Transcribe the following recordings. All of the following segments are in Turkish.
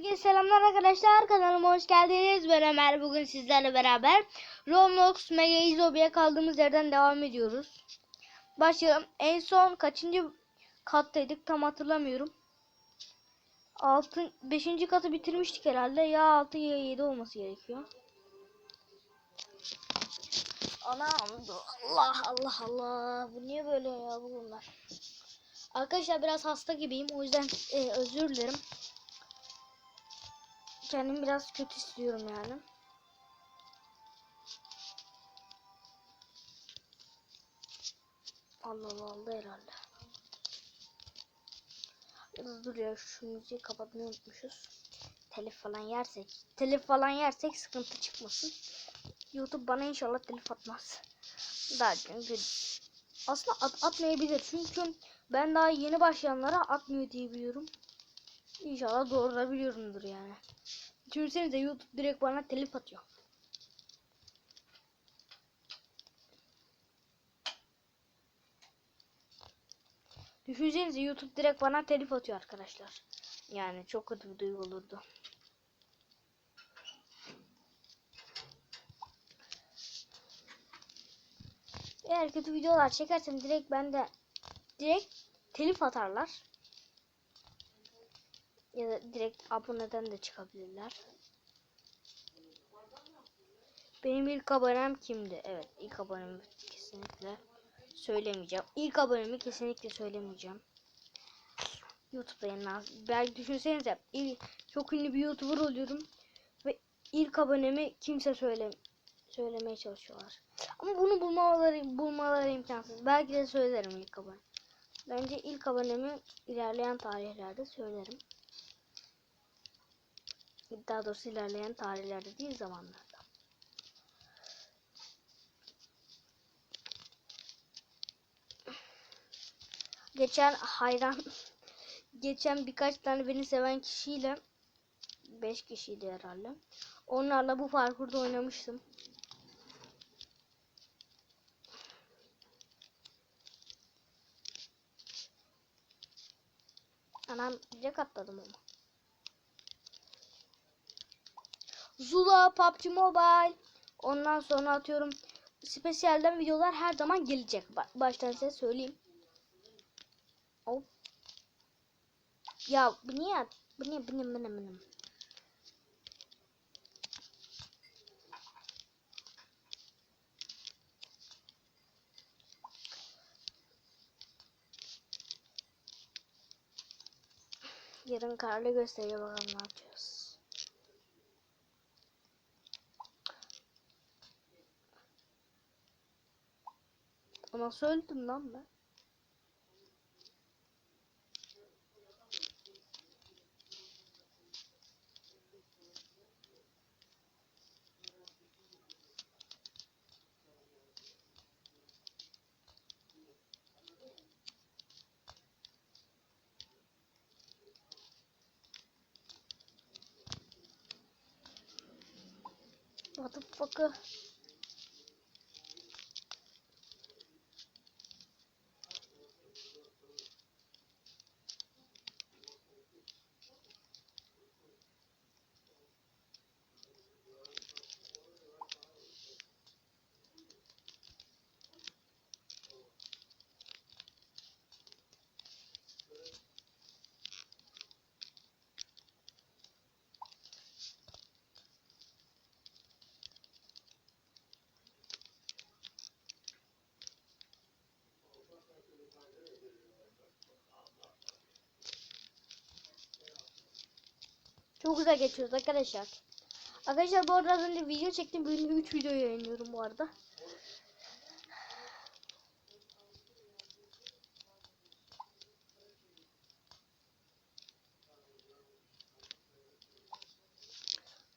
Herkese selamlar arkadaşlar. Kanalıma hoş geldiniz. Ben Ömer. Bugün sizlerle beraber Roblox Mega Izobi'ye kaldığımız yerden devam ediyoruz. Başlayalım. En son kaçıncı kattaydık tam hatırlamıyorum. 6 5. katı bitirmiştik herhalde. Ya 6 ya 7 olması gerekiyor. Anam Allah Allah Allah. Bu niye böyle ya bunlar? Arkadaşlar biraz hasta gibiyim. O yüzden e, özür dilerim Kendimi biraz kötü istiyorum yani. Allah Allah oldu herhalde. Ya da dur ya şu müziği kapatmayı unutmuşuz. Telif falan yersek. Telif falan yersek sıkıntı çıkmasın. YouTube bana inşallah telif atmaz. Daha çünkü aslında at, atmayabilir. Çünkü ben daha yeni başlayanlara atmıyor diye biliyorum. İnşallah doğru da biliyorumdur yani. Düşünsenize YouTube direkt bana telif atıyor. Düşünsenize YouTube direkt bana telif atıyor arkadaşlar. Yani çok kötü bir duygu olurdu. Eğer kötü videolar çekersem direkt bende direkt telif atarlar. Ya da direkt aboneden de çıkabilirler. Benim ilk abonem kimdi? Evet ilk abonemi kesinlikle söylemeyeceğim. İlk abonemi kesinlikle söylemeyeceğim. YouTube'da yayınlan. Belki düşünsenize ilk, çok ünlü bir YouTuber oluyorum. Ve ilk abonemi kimse söyle söylemeye çalışıyorlar. Ama bunu bulmaları bulmaları imkansız. Belki de söylerim ilk abone. Bence ilk abonemi ilerleyen tarihlerde söylerim. Daha doğrusu ilerleyen tarihlerde değil zamanlarda. Geçen hayran geçen birkaç tane beni seven kişiyle 5 kişiydi herhalde. Onlarla bu parkurda oynamıştım. Anam direkt atladım ama. Zula, PUBG Mobile. Ondan sonra atıyorum. Spesiyelden videolar her zaman gelecek. Ba baştan size söyleyeyim. Hop. Ya bu niye? Bu niye? Bu ne? Bu ne? Bu ne? Yarın karlı gösteriyor bakalım ne yapacağız. Nasıl öldüm lan ben? What the fuck? Çok güzel geçiyoruz arkadaşlar. Arkadaşlar bu arada az önce video çektim. Bugün 3 video yayınlıyorum bu arada.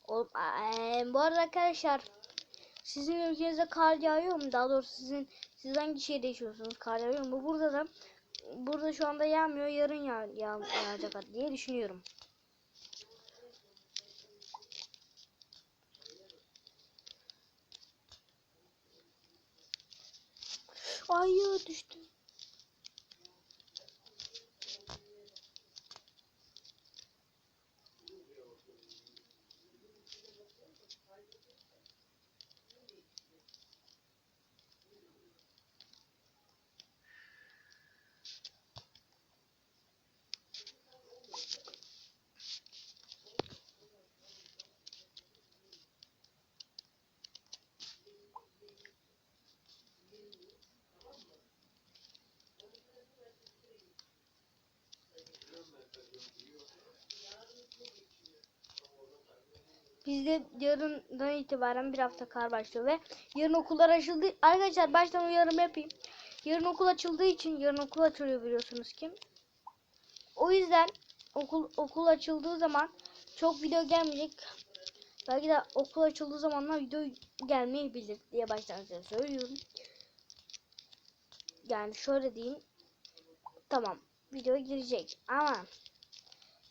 Oğlum, bu arada arkadaşlar sizin ülkenizde kar yağıyor mu? Daha doğrusu sizin siz hangi şehirde yaşıyorsunuz? Kar yağıyor mu? Burada da burada şu anda yağmıyor. Yarın yağ, yağ, yağacak diye düşünüyorum. Ay ya Bizde yarından itibaren bir hafta kar başlıyor ve yarın okullar açıldı. Arkadaşlar baştan uyarım yapayım. Yarın okul açıldığı için yarın okul açılıyor biliyorsunuz ki. O yüzden okul okul açıldığı zaman çok video gelmeyecek. Belki de okul açıldığı zamanlar video gelmeyebilir diye baştan size söylüyorum. Yani şöyle diyeyim. Tamam video girecek ama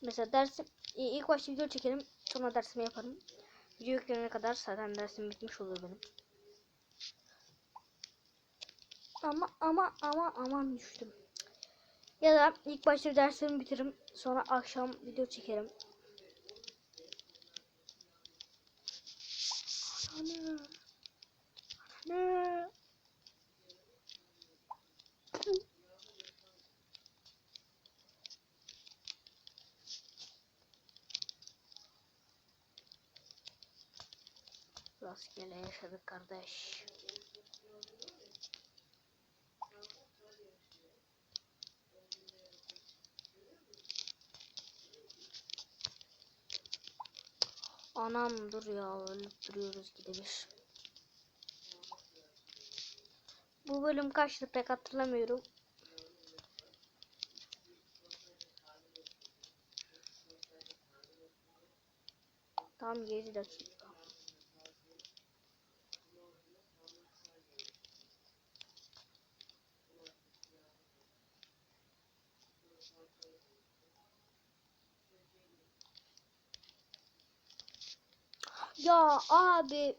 mesela dersim ilk başta video çekerim sonra dersimi yaparım. Video yüklenene kadar zaten dersim bitmiş olur benim. Ama ama ama aman düştüm. Ya da ilk başta derslerimi bitiririm sonra akşam video çekerim. Anne. Anne. Rastgele yaşadık kardeş. Anam dur ya ölüp duruyoruz gidebilir. Bu bölüm kaçtı pek hatırlamıyorum. Tam 7 dakika. Ya abi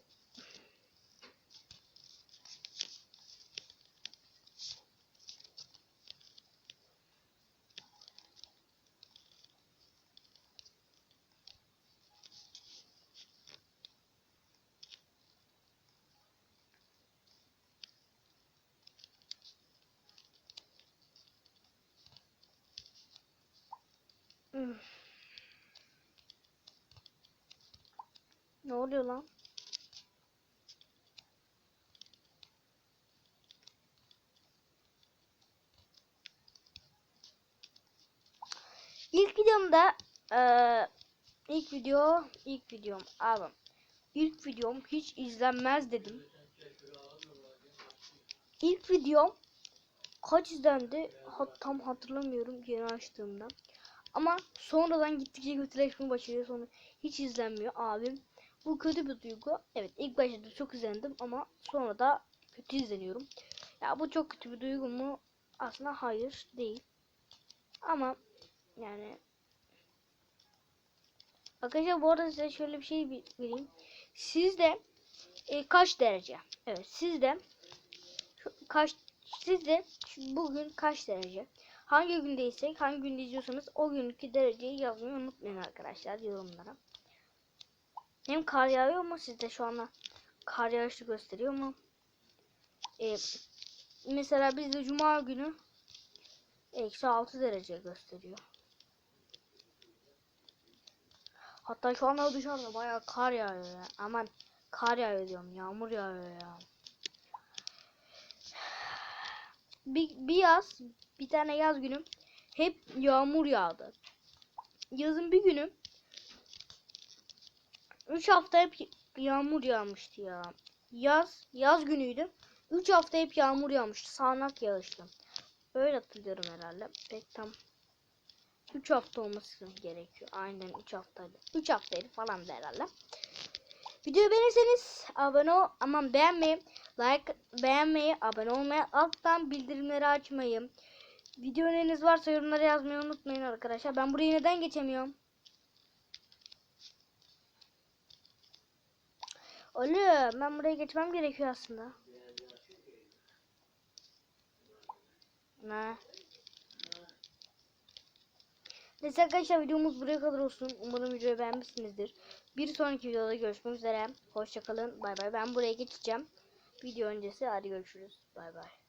Üf. Ne oluyor lan? İlk videomda eee ilk video ilk videom abi ilk videom hiç izlenmez dedim. İlk videom kaç izlendi hat, tam hatırlamıyorum yeni açtığımda. Ama sonradan gittikçe kötüleşmeye başlıyor sonra hiç izlenmiyor abim. Bu kötü bir duygu. Evet ilk başta çok izlendim ama sonra da kötü izleniyorum. Ya bu çok kötü bir duygu mu? Aslında hayır değil. Ama yani Arkadaşlar bu arada size şöyle bir şey vereyim. Sizde e, kaç derece? Evet sizde kaç sizde bugün kaç derece? Hangi gündeysek, hangi günde izliyorsanız o günkü dereceyi yazmayı unutmayın arkadaşlar yorumlara. Hem kar yağıyor mu sizde şu anda? Kar yağışı gösteriyor mu? E, mesela bizde cuma günü eksi 6 derece gösteriyor. Hatta şu anda dışarıda bayağı kar yağıyor ya. Aman kar yağıyor diyorum. Yağmur yağıyor ya. Bir, bir yaz, bir tane yaz günüm hep yağmur yağdı. Yazın bir günü 3 hafta hep yağmur yağmıştı ya. Yaz, yaz günüydü. 3 hafta hep yağmur yağmıştı. Sağanak yağıştı. Öyle hatırlıyorum herhalde. Pek tam 3 hafta olması gerekiyor. Aynen 3 haftaydı. 3 haftaydı falan da herhalde. Videoyu beğenirseniz abone ol aman beğenmeyi, like beğenmeyi, abone olmayı, alttan bildirimleri açmayı. Video öneriniz varsa yorumlara yazmayı unutmayın arkadaşlar. Ben burayı neden geçemiyorum? Oğlum ben buraya geçmem gerekiyor aslında. Ne? Neyse arkadaşlar videomuz buraya kadar olsun. Umarım videoyu beğenmişsinizdir. Bir sonraki videoda görüşmek üzere. Hoşçakalın. Bay bay. Ben buraya geçeceğim. Video öncesi hadi görüşürüz. Bay bay.